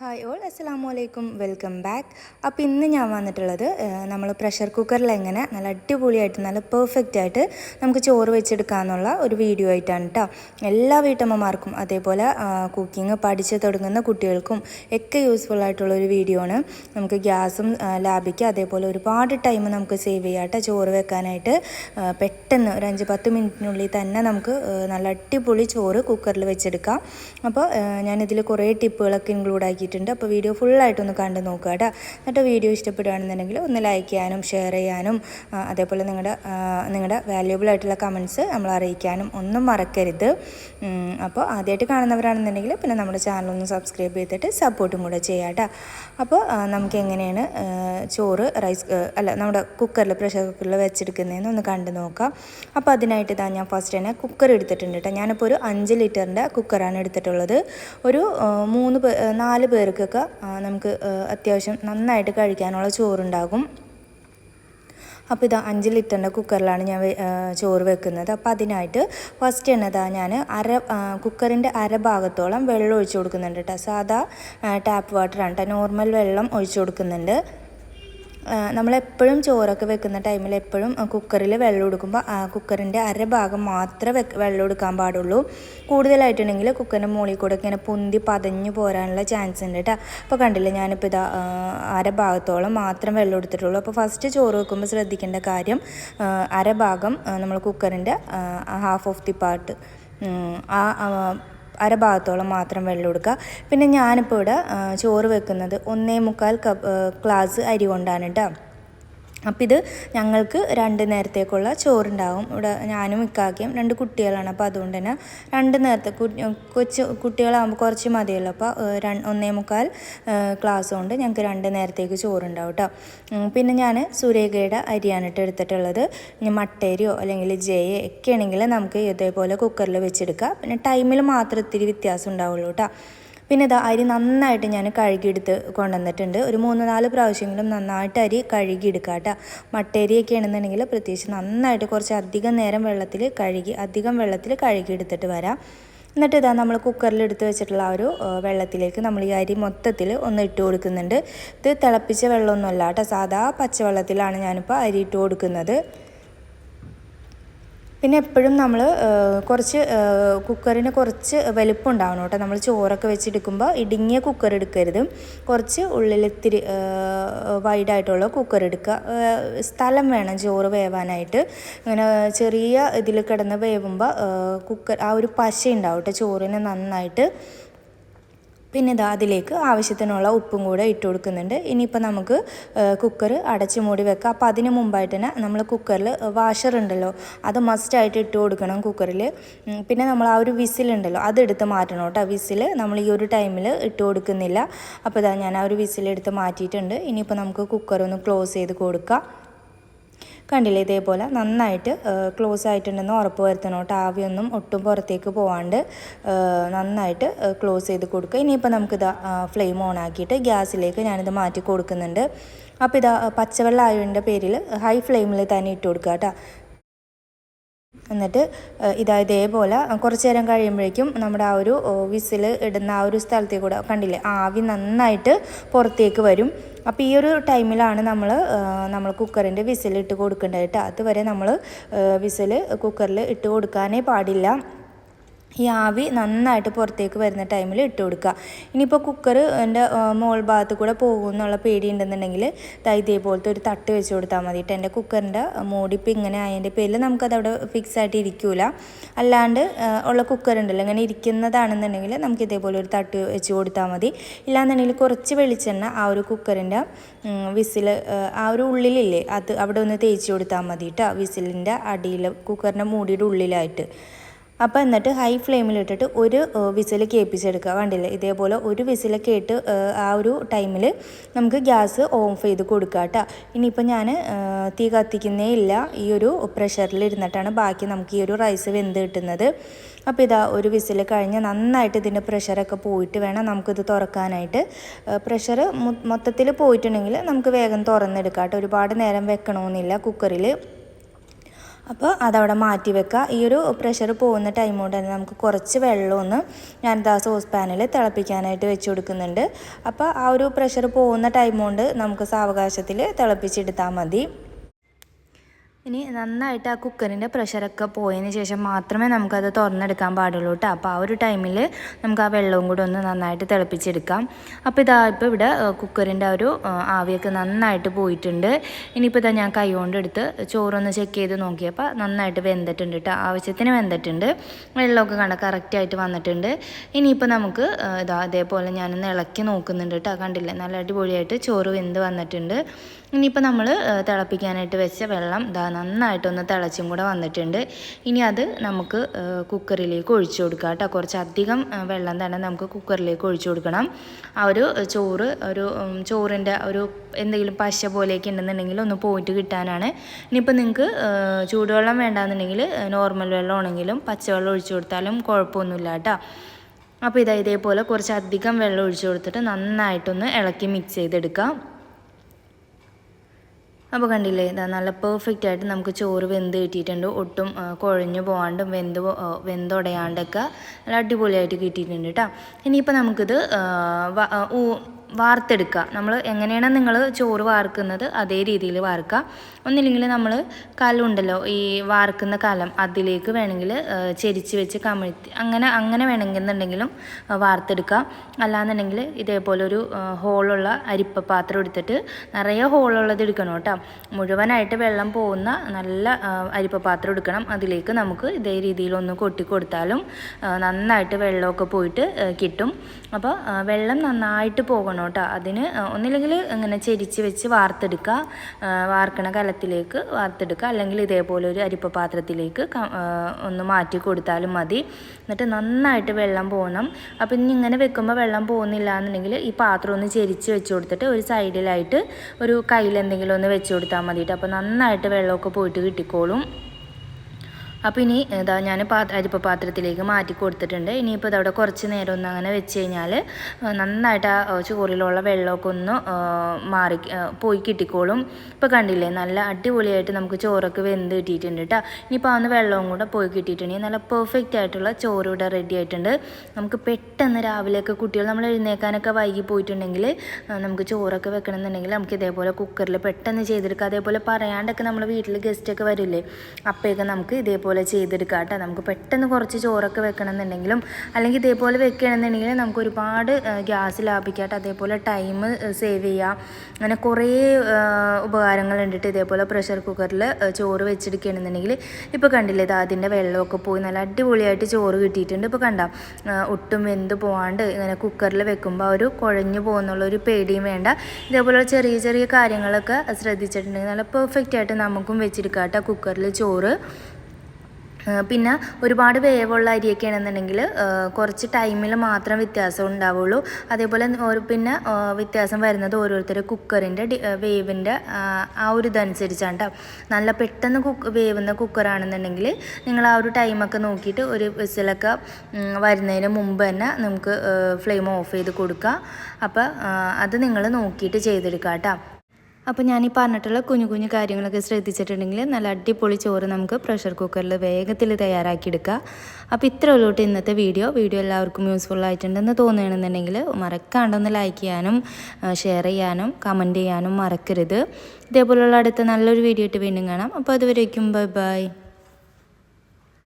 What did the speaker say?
Hi all അസ്സലാമു അലൈക്കും welcome back. അപ്പോൾ ഇന്ന് ഞാൻ വന്നിട്ടുള്ളത് നമ്മൾ പ്രഷർ കുക്കറിൽ എങ്ങനെ നല്ല അടിപൊളിയായിട്ട് നല്ല പെർഫെക്റ്റ് ആയിട്ട് നമുക്ക് ചോറ് വെച്ചെടുക്കാമെന്നുള്ള ഒരു വീഡിയോ ആയിട്ടാണ് കേട്ടോ എല്ലാ വീട്ടമ്മമാർക്കും അതേപോലെ കുക്കിംഗ് പഠിച്ച് തുടങ്ങുന്ന കുട്ടികൾക്കും ഒക്കെ യൂസ്ഫുൾ ആയിട്ടുള്ള ഒരു വീഡിയോ ആണ്. നമുക്ക് ഗ്യാസും ലാഭിക്കുക അതേപോലെ ഒരുപാട് ടൈം നമുക്ക് സേവ് ചെയ്യാട്ടെ ചോറ് വെക്കാനായിട്ട്. പെട്ടെന്ന് ഒരു അഞ്ച് പത്ത് മിനിറ്റിനുള്ളിൽ തന്നെ നമുക്ക് നല്ല അടിപൊളി ചോറ് കുക്കറിൽ വെച്ചെടുക്കാം. അപ്പോൾ ഞാനിതിൽ കുറേ ടിപ്പുകളൊക്കെ ഇൻക്ലൂഡ് ആക്കിയിട്ടുണ്ട് അപ്പോൾ വീഡിയോ ഫുള്ളായിട്ടൊന്ന് കണ്ട് നോക്കുക കേട്ടോ. എന്നിട്ട് വീഡിയോ ഇഷ്ടപ്പെടുകയാണെന്നുണ്ടെങ്കിൽ ഒന്ന് ലൈക്ക് ചെയ്യാനും ഷെയർ ചെയ്യാനും അതേപോലെ നിങ്ങളുടെ നിങ്ങളുടെ വാല്യുബിൾ ആയിട്ടുള്ള കമൻസ് നമ്മൾ അറിയിക്കാനും ഒന്നും മറക്കരുത്. അപ്പോൾ ആദ്യമായിട്ട് കാണുന്നവരാണെന്നുണ്ടെങ്കിൽ പിന്നെ നമ്മുടെ ചാനലൊന്ന് സബ്സ്ക്രൈബ് ചെയ്തിട്ട് സപ്പോർട്ടും കൂടെ ചെയ്യാം കേട്ടോ. അപ്പോൾ നമുക്ക് എങ്ങനെയാണ് ചോറ് റൈസ് അല്ല നമ്മുടെ കുക്കറിൽ പ്രഷർ കുക്കറിൽ വെച്ചെടുക്കുന്നതെന്ന് ഒന്ന് കണ്ട് നോക്കാം. അപ്പോൾ അതിനായിട്ട് ഇതാ ഞാൻ ഫസ്റ്റ് തന്നെ കുക്കർ എടുത്തിട്ടുണ്ട് കേട്ടോ. ഞാനിപ്പോൾ ഒരു അഞ്ച് ലിറ്ററിന്റെ കുക്കറാണ് എടുത്തിട്ടുള്ളത്. ഒരു മൂന്ന് നാല് പേർക്കൊക്കെ നമുക്ക് അത്യാവശ്യം നന്നായിട്ട് കഴിക്കാനുള്ള ചോറുണ്ടാകും. അപ്പോൾ ഇതാ അഞ്ച് ലിറ്ററിന്റെ കുക്കറിലാണ് ഞാൻ ചോറ് വെക്കുന്നത്. അപ്പോൾ അതിനായിട്ട് ഫസ്റ്റ് എന്നതാ ഞാൻ അര കുക്കറിന്റെ അര ഭാഗത്തോളം വെള്ളം ഒഴിച്ചു കൊടുക്കുന്നുണ്ട് കേട്ടോ സാധാ ടാപ്പ് വാട്ടറാണ് കേട്ടോ നോർമൽ വെള്ളം ഒഴിച്ചു കൊടുക്കുന്നുണ്ട്. നമ്മളെപ്പോഴും ചോറൊക്കെ വെക്കുന്ന ടൈമിൽ എപ്പോഴും കുക്കറിൽ വെള്ളം എടുക്കുമ്പോൾ കുക്കറിന്റെ അരഭാഗം മാത്രമേ വെക്ക് വെള്ളം എടുക്കാൻ പാടുള്ളൂ. കൂടുതലായിട്ടുണ്ടെങ്കിൽ കുക്കറിന്റെ മുകളിൽ കൂടെ ഇങ്ങനെ പൊന്തി പതഞ്ഞു പോരാനുള്ള ചാൻസ് ഉണ്ട് കേട്ടോ അപ്പോൾ കണ്ടില്ല ഞാനിപ്പോൾ ഇതാ അര ഭാഗത്തോളം മാത്രം വെള്ളം എടുത്തിട്ടുള്ളൂ. അപ്പോൾ ഫസ്റ്റ് ചോറ് വെക്കുമ്പോൾ ശ്രദ്ധിക്കേണ്ട കാര്യം അര ഭാഗം നമ്മൾ കുക്കറിന്റെ ഹാഫ് ഓഫ് ദി പാർട്ട് ആ ആ, അരഭാഗത്തോളം മാത്രം വെള്ളം കൊടുക്കുക പിന്നെ ഞാനിപ്പോൾ ഇവിടെ ചോറ് വെക്കുന്നത് ഒന്നേ മുക്കാൽ കപ്പ് ഗ്ലാസ് അരി കൊണ്ടാണ് കേട്ടോ. അപ്പം ഇത് ഞങ്ങൾക്ക് രണ്ട് നേരത്തേക്കുള്ള ചോറുണ്ടാവും. ഇവിടെ ഞാനും ഇക്കാക്കിയും രണ്ട് കുട്ടികളാണ്. അപ്പോൾ അതുകൊണ്ട് തന്നെ രണ്ട് നേരത്തെ കൊച്ചു കുട്ടികളാകുമ്പോൾ കുറച്ച് മതിയല്ലോ. അപ്പോൾ ഒന്നേ മുക്കാൽ ക്ലാസ് കൊണ്ട് ഞങ്ങൾക്ക് രണ്ട് നേരത്തേക്ക് ചോറുണ്ടാവും കേട്ടോ പിന്നെ ഞാൻ സുരേഖയുടെ അരിയാണ് കേട്ടോ എടുത്തിട്ടുള്ളത്. ഇനി മട്ടേരിയോ അല്ലെങ്കിൽ ജയോ ഒക്കെ ആണെങ്കിൽ നമുക്ക് ഇതേപോലെ കുക്കറിൽ വെച്ചെടുക്കാം. പിന്നെ ടൈമിൽ മാത്രം ഇത്തിരി വ്യത്യാസം ഉണ്ടാവുള്ളൂ കേട്ടോ പിന്നെ ഇതാ അരി നന്നായിട്ട് ഞാൻ കഴുകിയെടുത്ത് കൊണ്ടുവന്നിട്ടുണ്ട്. ഒരു മൂന്ന് നാല് പ്രാവശ്യമെങ്കിലും നന്നായിട്ട് അരി കഴുകിയെടുക്കുക കേട്ടോ മട്ടേരിയൊക്കെ ആണെന്നുണ്ടെങ്കിൽ പ്രത്യേകിച്ച് നന്നായിട്ട് കുറച്ച് അധികം നേരം വെള്ളത്തിൽ കഴുകി അധികം വെള്ളത്തിൽ കഴുകിയെടുത്തിട്ട് വരാം. എന്നിട്ട് ഇതാ നമ്മൾ കുക്കറിൽ എടുത്ത് വെച്ചിട്ടുള്ള ആ ഒരു വെള്ളത്തിലേക്ക് നമ്മൾ ഈ അരി മൊത്തത്തിൽ ഒന്ന് ഇട്ട് കൊടുക്കുന്നുണ്ട്. ഇത് തിളപ്പിച്ച വെള്ളമൊന്നുമല്ല കേട്ടോ. സാധാ പച്ചവെള്ളത്തിലാണ് ഞാനിപ്പോൾ അരി ഇട്ട് കൊടുക്കുന്നത്. പിന്നെ എപ്പോഴും നമ്മൾ കുറച്ച് കുക്കറിന് കുറച്ച് വലുപ്പം ഉണ്ടാവണം കേട്ടോ. നമ്മൾ ചോറൊക്കെ വെച്ചെടുക്കുമ്പോൾ ഇടുങ്ങിയ കുക്കർ എടുക്കരുത്. കുറച്ച് ഉള്ളിൽ ഇത്തിരി വൈഡായിട്ടുള്ള കുക്കർ എടുക്കുക. സ്ഥലം വേണം ചോറ് വേവാനായിട്ട്. ഇങ്ങനെ ചെറിയ ഇതിൽ കിടന്ന് വേവുമ്പോൾ കുക്കർ ആ ഒരു പശ ഉണ്ടാവും കേട്ടോ ചോറിന് നന്നായിട്ട്. പിന്നെ ഇതാ അതിലേക്ക് ആവശ്യത്തിനുള്ള ഉപ്പും കൂടെ ഇട്ട് കൊടുക്കുന്നുണ്ട്. ഇനിയിപ്പോൾ നമുക്ക് കുക്കർ അടച്ച് മൂടി വെക്കാം. അപ്പോൾ അതിന് മുമ്പായിട്ട് തന്നെ നമ്മൾ കുക്കറിൽ വാഷർ ഉണ്ടല്ലോ അത് മസ്റ്റായിട്ട് ഇട്ട് കൊടുക്കണം കുക്കറിൽ പിന്നെ നമ്മൾ ആ ഒരു വിസിലുണ്ടല്ലോ അതെടുത്ത് മാറ്റണം കേട്ടോ. വിസിൽ നമ്മൾ ഈ ഒരു ടൈമിൽ ഇട്ട് കൊടുക്കുന്നില്ല. അപ്പോൾ ഇതാ ഞാൻ ആ ഒരു വിസിലെടുത്ത് മാറ്റിയിട്ടുണ്ട്. ഇനിയിപ്പോൾ നമുക്ക് കുക്കർ ഒന്ന് ക്ലോസ് ചെയ്ത് കൊടുക്കാം. കണ്ടില്ലേ ഇതേപോലെ നന്നായിട്ട് ക്ലോസ് ആയിട്ടുണ്ടെന്ന് ഉറപ്പ് വരുത്തണം കേട്ടോ. ആവിയൊന്നും ഒട്ടും പുറത്തേക്ക് പോവാണ്ട് നന്നായിട്ട് ക്ലോസ് ചെയ്ത് കൊടുക്കുക. ഇനിയിപ്പോൾ നമുക്കിത് ഫ്ലെയിം ഓൺ ആക്കിയിട്ട് ഗ്യാസിലേക്ക് ഞാനിത് മാറ്റി കൊടുക്കുന്നുണ്ട്. അപ്പോൾ ഇതാ പച്ചവെള്ള ആയതിന്റെ പേരിൽ ഹൈ ഫ്ലെയിമിൽ തന്നെ ഇട്ട് കൊടുക്കുക കേട്ടോ. എന്നിട്ട് ഇതാ ഇതേപോലെ കുറച്ച് നേരം കഴിയുമ്പോഴേക്കും നമ്മുടെ ആ ഒരു വിസിൽ ഇടുന്ന ആ ഒരു സ്ഥലത്തേക്ക് കൂടെ കണ്ടില്ലേ ആവി നന്നായിട്ട് പുറത്തേക്ക് വരും. അപ്പോൾ ഈ ഒരു ടൈമിലാണ് നമ്മൾ നമ്മൾ കുക്കറിന്റെ വിസിൽ ഇട്ട് കൊടുക്കേണ്ടത് കേട്ടോ. അതുവരെ നമ്മൾ വിസിൽ കുക്കറിൽ ഇട്ട് കൊടുക്കാനേ പാടില്ല. ഈ ആവി നന്നായിട്ട് പുറത്തേക്ക് വരുന്ന ടൈമിൽ ഇട്ട് കൊടുക്കുക. ഇനിയിപ്പോൾ കുക്കർ എന്റെ മോൾ ഭാഗത്ത് കൂടെ പോകും എന്നുള്ള പേടി ഉണ്ടെന്നുണ്ടെങ്കിൽ ഇതേപോലത്തെ ഒരു തട്ട് വെച്ച് കൊടുത്താൽ മതി. കേട്ടോ എന്റെ കുക്കറിന്റെ മോടിപ്പ് ഇങ്ങനെ ആയതിന്റെ പേരിൽ നമുക്കത് അവിടെ ഫിക്സ് ആയിട്ട് ഇരിക്കൂല. അല്ലാണ്ട് ഉള്ള കുക്കർ ഉണ്ടല്ലോ ഇങ്ങനെ ഇരിക്കുന്നതാണെന്നുണ്ടെങ്കിൽ നമുക്ക് ഇതേപോലെ ഒരു തട്ട് വെച്ച് കൊടുത്താൽ മതി. ഇല്ലാന്നുണ്ടെങ്കിൽ കുറച്ച് വെളിച്ചെണ്ണ ആ ഒരു കുക്കറിന്റെ വിസിൽ ആ ഒരു ഉള്ളിലില്ലേ അത് അവിടെ ഒന്ന് തേച്ച് കൊടുത്താൽ മതി കേട്ടോ വിസിലിന്റെ അടിയിൽ കുക്കറിന്റെ മൂടിയുടെ ഉള്ളിലായിട്ട്. അപ്പോൾ എന്നിട്ട് ഹൈ ഫ്ലെയിമിലിട്ടിട്ട് ഒരു വിസിൽ കേൾപ്പിച്ചെടുക്കുക കണ്ടില്ലേ? ഇതേപോലെ ഒരു വിസിലൊക്കെ ഇട്ട് ആ ഒരു ടൈമിൽ നമുക്ക് ഗ്യാസ് ഓഫ് ചെയ്ത് കൊടുക്കുക കേട്ടോ ഇനിയിപ്പോൾ ഞാൻ തീ കത്തിക്കുന്നേ ഇല്ല. ഈ ഒരു പ്രഷറിൽ ഇരുന്നിട്ടാണ് ബാക്കി നമുക്ക് ഈ ഒരു റൈസ് വെന്ത് കിട്ടുന്നത്. അപ്പോൾ ഇതാ ഒരു വിസിൽ കഴിഞ്ഞ് നന്നായിട്ട് ഇതിന്റെ പ്രഷറൊക്കെ പോയിട്ട് വേണം നമുക്കിത് തുറക്കാനായിട്ട്. പ്രഷർ മൊത്തത്തിൽ പോയിട്ടുണ്ടെങ്കിൽ നമുക്ക് വേഗം തുറന്നെടുക്കാം കേട്ടോ ഒരുപാട് നേരം വെക്കണമെന്നില്ല കുക്കറിൽ അപ്പോൾ അതവിടെ മാറ്റി വെക്കുക. ഈ ഒരു പ്രഷർ പോകുന്ന ടൈം കൊണ്ട് തന്നെ നമുക്ക് കുറച്ച് വെള്ളമൊന്ന് ഞാനിതാ സോസ് പാനിൽ തിളപ്പിക്കാനായിട്ട് വെച്ച് കൊടുക്കുന്നുണ്ട്. അപ്പോൾ ആ ഒരു പ്രഷർ പോകുന്ന ടൈം കൊണ്ട് നമുക്ക് സാവകാശത്തിൽ തിളപ്പിച്ചെടുത്താൽ മതി. ഇനി നന്നായിട്ട് ആ കുക്കറിന്റെ പ്രഷറൊക്കെ പോയതിന് ശേഷം മാത്രമേ നമുക്കത് തുറന്നെടുക്കാൻ പാടുള്ളൂ കേട്ടോ. അപ്പോൾ ആ ഒരു ടൈമിൽ നമുക്ക് ആ വെള്ളവും കൂടെ ഒന്ന് നന്നായിട്ട് തിളപ്പിച്ചെടുക്കാം. അപ്പോൾ ഇതാ ഇപ്പോൾ ഇവിടെ കുക്കറിന്റെ ഒരു ആവിയൊക്കെ നന്നായിട്ട് പോയിട്ടുണ്ട്. ഇനിയിപ്പോൾ ഇതാ ഞാൻ കൈ കൊണ്ട് എടുത്ത് ചോറൊന്ന് ചെക്ക് ചെയ്ത് നോക്കിയപ്പോൾ നന്നായിട്ട് വെന്തിട്ടുണ്ട് കേട്ടോ. ആവശ്യത്തിന് വെന്തിട്ടുണ്ട്. വെള്ളമൊക്കെ കണ്ട കറക്റ്റായിട്ട് വന്നിട്ടുണ്ട്. ഇനിയിപ്പോൾ നമുക്ക് ഇതാ അതേപോലെ ഞാനൊന്ന് ഇളക്കി നോക്കുന്നുണ്ട് കേട്ടോ. കണ്ടില്ലേ? നല്ല അടിപൊളിയായിട്ട് ചോറ് വെന്ത് വന്നിട്ടുണ്ട്. ഇനിയിപ്പോൾ നമ്മൾ തിളപ്പിക്കാനായിട്ട് വെച്ച വെള്ളം ഇതാ നന്നായിട്ടൊന്ന് തിളച്ചും കൂടെ വന്നിട്ടുണ്ട്. ഇനി അത് നമുക്ക് കുക്കറിലേക്ക് ഒഴിച്ചു കൊടുക്കാം കേട്ടോ. കുറച്ചധികം വെള്ളം തന്നെ നമുക്ക് കുക്കറിലേക്ക് ഒഴിച്ചു കൊടുക്കണം. ആ ഒരു ചോറ് ഒരു ചോറിന്റെ ഒരു എന്തെങ്കിലും പശ പോലെയൊക്കെ ഉണ്ടെന്നുണ്ടെങ്കിൽ ഒന്ന് പോയിട്ട് കിട്ടാനാണ്. ഇനിയിപ്പോൾ നിങ്ങൾക്ക് ചൂടുവെള്ളം വേണ്ടാന്നുണ്ടെങ്കിൽ നോർമൽ വെള്ളം ആണെങ്കിലും പച്ചവെള്ളം ഒഴിച്ചു കൊടുത്താലും കുഴപ്പമൊന്നുമില്ല കേട്ടോ. അപ്പോൾ ഇതാ ഇതേപോലെ കുറച്ച് അധികം വെള്ളം ഒഴിച്ചു കൊടുത്തിട്ട് നന്നായിട്ടൊന്ന് ഇളക്കി മിക്സ് ചെയ്തെടുക്കാം. അപ്പോൾ കണ്ടില്ലേ ഇതാ നല്ല പെർഫെക്റ്റ് ആയിട്ട് നമുക്ക് ചോറ് വെന്ത് കിട്ടിയിട്ടുണ്ട്. ഒട്ടും കുഴഞ്ഞു പോകാണ്ടും വെന്ത് വെന്തൊടയാണ്ടൊക്കെ നല്ല അടിപൊളിയായിട്ട് കിട്ടിയിട്ടുണ്ട് കേട്ടോ ഇനിയിപ്പോൾ നമുക്കിത് വാർത്തെടുക്കുക. നമ്മൾ എങ്ങനെയാണ് നിങ്ങൾ ചോറ് വാർക്കുന്നത് അതേ രീതിയിൽ വാർക്കുക. ഒന്നില്ലെങ്കിൽ നമ്മൾ കല്ലുണ്ടല്ലോ ഈ വാർക്കുന്ന കലം അതിലേക്ക് വേണമെങ്കിൽ ചെരിച്ച് വെച്ച് കമിഴ്ത്തി അങ്ങനെ അങ്ങനെ വേണമെന്നുണ്ടെങ്കിലും വാർത്തെടുക്കുക. അല്ലാന്നുണ്ടെങ്കിൽ ഇതേപോലെ ഒരു ഹോളുള്ള അരിപ്പ പാത്രം എടുത്തിട്ട് നിറയെ ഹോളുള്ളത് എടുക്കണം കേട്ടോ. മുഴുവനായിട്ട് വെള്ളം പോകുന്ന നല്ല അരിപ്പ പാത്രം എടുക്കണം. അതിലേക്ക് നമുക്ക് ഇതേ രീതിയിൽ ഒന്ന് കൊട്ടി കൊടുത്താലും നന്നായിട്ട് വെള്ളമൊക്കെ പോയിട്ട് കിട്ടും. അപ്പോൾ വെള്ളം നന്നായിട്ട് പോകണം. കേട്ടോ അതിന് ഒന്നില്ലെങ്കിൽ ഇങ്ങനെ ചെരിച്ച് വെച്ച് വാർത്തെടുക്കുക വാർക്കണ കലത്തിലേക്ക് വാർത്തെടുക്കുക അല്ലെങ്കിൽ ഇതേപോലെ ഒരു അരിപ്പ പാത്രത്തിലേക്ക് ഒന്ന് മാറ്റി കൊടുത്താലും മതി. എന്നിട്ട് നന്നായിട്ട് വെള്ളം പോകണം അപ്പം ഇനി ഇങ്ങനെ വെക്കുമ്പോൾ വെള്ളം പോകുന്നില്ല എന്നുണ്ടെങ്കിൽ ഈ പാത്രം ഒന്ന് ചെരിച്ച് വെച്ച് കൊടുത്തിട്ട് ഒരു സൈഡിലായിട്ട് ഒരു കയ്യിൽ എന്തെങ്കിലും ഒന്ന് വെച്ച് കൊടുത്താൽ മതിയിട്ട് അപ്പോൾ നന്നായിട്ട് വെള്ളമൊക്കെ പോയിട്ട് കിട്ടിക്കോളും. അപ്പോൾ ഇനി ഇതാ ഞാൻ പാത്ര അരിപ്പ പാത്രത്തിലേക്ക് മാറ്റി കൊടുത്തിട്ടുണ്ട്. ഇനിയിപ്പോൾ ഇതവിടെ കുറച്ച് നേരം ഒന്ന് അങ്ങനെ വെച്ച് കഴിഞ്ഞാൽ നന്നായിട്ട് ആ ആ, ചോറിലുള്ള വെള്ളമൊക്കെ ഒന്ന് മാറി പോയി കിട്ടിക്കോളും. ഇപ്പോൾ കണ്ടില്ലേ നല്ല അടിപൊളിയായിട്ട് നമുക്ക് ചോറൊക്കെ വെന്ത് കിട്ടിയിട്ടുണ്ട് കേട്ടോ ഇനിയിപ്പോൾ അന്ന് വെള്ളവും കൂടെ പോയി കിട്ടിയിട്ടുണ്ടെങ്കിൽ നല്ല പെർഫെക്റ്റ് ആയിട്ടുള്ള ചോറ് ഇവിടെ റെഡി ആയിട്ടുണ്ട്. നമുക്ക് പെട്ടെന്ന് രാവിലെയൊക്കെ കുട്ടികൾ നമ്മൾ എഴുന്നേക്കാനൊക്കെ വൈകി പോയിട്ടുണ്ടെങ്കിൽ നമുക്ക് ചോറൊക്കെ വെക്കണമെന്നുണ്ടെങ്കിൽ നമുക്ക് ഇതേപോലെ കുക്കറിൽ പെട്ടെന്ന് ചെയ്തെടുക്കാം. അതേപോലെ പറയാണ്ടൊക്കെ നമ്മൾ വീട്ടിൽ ഗസ്റ്റൊക്കെ വരില്ലേ അപ്പോഴൊക്കെ നമുക്ക് ഇതേപോലെ ചെയ്തെടുക്കാം കേട്ടോ. നമുക്ക് പെട്ടെന്ന് കുറച്ച് ചോറൊക്കെ വെക്കണമെന്നുണ്ടെങ്കിലും അല്ലെങ്കിൽ ഇതേപോലെ വെക്കണമെന്നുണ്ടെങ്കിൽ നമുക്ക് ഒരുപാട് ഗ്യാസ് ലാഭിക്കാട്ട് അതേപോലെ ടൈം സേവ് ചെയ്യാം അങ്ങനെ കുറേ ഉപകാരങ്ങൾ ഉണ്ടിട്ട് ഇതേപോലെ പ്രഷർ കുക്കറിൽ ചോറ് വെച്ചെടുക്കുകയാണെന്നുണ്ടെങ്കിൽ ഇപ്പോൾ കണ്ടില്ലേ ഇത് അതിന്റെ വെള്ളമൊക്കെ പോയി നല്ല അടിപൊളിയായിട്ട് ചോറ് കിട്ടിയിട്ടുണ്ട്. ഇപ്പോൾ കണ്ട ഒട്ടും വെന്ത് പോവാണ്ട് ഇങ്ങനെ കുക്കറിൽ വെക്കുമ്പോൾ ഒരു കുഴഞ്ഞു പോകുന്നുള്ള ഒരു പേടിയും വേണ്ട. ഇതേപോലെ ചെറിയ ചെറിയ കാര്യങ്ങളൊക്കെ ശ്രദ്ധിച്ചിട്ടുണ്ടെങ്കിൽ നല്ല പെർഫെക്റ്റ് ആയിട്ട് നമുക്കും വെച്ചെടുക്കാം കേട്ടോ കുക്കറിൽ ചോറ്. പിന്നെ ഒരുപാട് വേവുള്ള അരിയൊക്കെ ആണെന്നുണ്ടെങ്കിൽ കുറച്ച് ടൈമിൽ മാത്രം വ്യത്യാസം ഉണ്ടാവുള്ളൂ. അതേപോലെ പിന്നെ വ്യത്യാസം വരുന്നത് ഓരോരുത്തരുടെ കുക്കറിന്റെ വേവിന്റെ ആ ഒരു ഇതനുസരിച്ചാണ് കേട്ടോ നല്ല പെട്ടെന്ന് കുക്ക് വേവുന്ന കുക്കറാണെന്നുണ്ടെങ്കിൽ നിങ്ങൾ ആ ഒരു ടൈമൊക്കെ നോക്കിയിട്ട് ഒരു വിസിലൊക്കെ വരുന്നതിന് മുമ്പ് തന്നെ നമുക്ക് ഫ്ലെയിം ഓഫ് ചെയ്ത് കൊടുക്കുക അപ്പോൾ അത് നിങ്ങൾ നോക്കിയിട്ട് ചെയ്തെടുക്കുക കേട്ടോ. അപ്പോൾ ഞാൻ ഈ പറഞ്ഞിട്ടുള്ള കുഞ്ഞു കുഞ്ഞു കാര്യങ്ങളൊക്കെ ശ്രദ്ധിച്ചിട്ടുണ്ടെങ്കിൽ നല്ല അടിപൊളി ചോറ് നമുക്ക് പ്രഷർ കുക്കറിൽ വേഗത്തിൽ തയ്യാറാക്കിയെടുക്കുക അപ്പോൾ ഇത്ര ഉള്ളൂട്ട് ഇന്നത്തെ വീഡിയോ വീഡിയോ എല്ലാവർക്കും യൂസ്ഫുൾ ആയിട്ടുണ്ടെന്ന് തോന്നുകയാണെന്നുണ്ടെങ്കിൽ മറക്കാണ്ടൊന്ന് ലൈക്ക് ചെയ്യാനും ഷെയർ ചെയ്യാനും കമന്റ് ചെയ്യാനും മറക്കരുത്. ഇതേപോലുള്ള അടുത്ത നല്ലൊരു വീഡിയോ ഇട്ട് വീണ്ടും കാണാം. അപ്പോൾ അതുവരേക്കും ബൈ ബൈ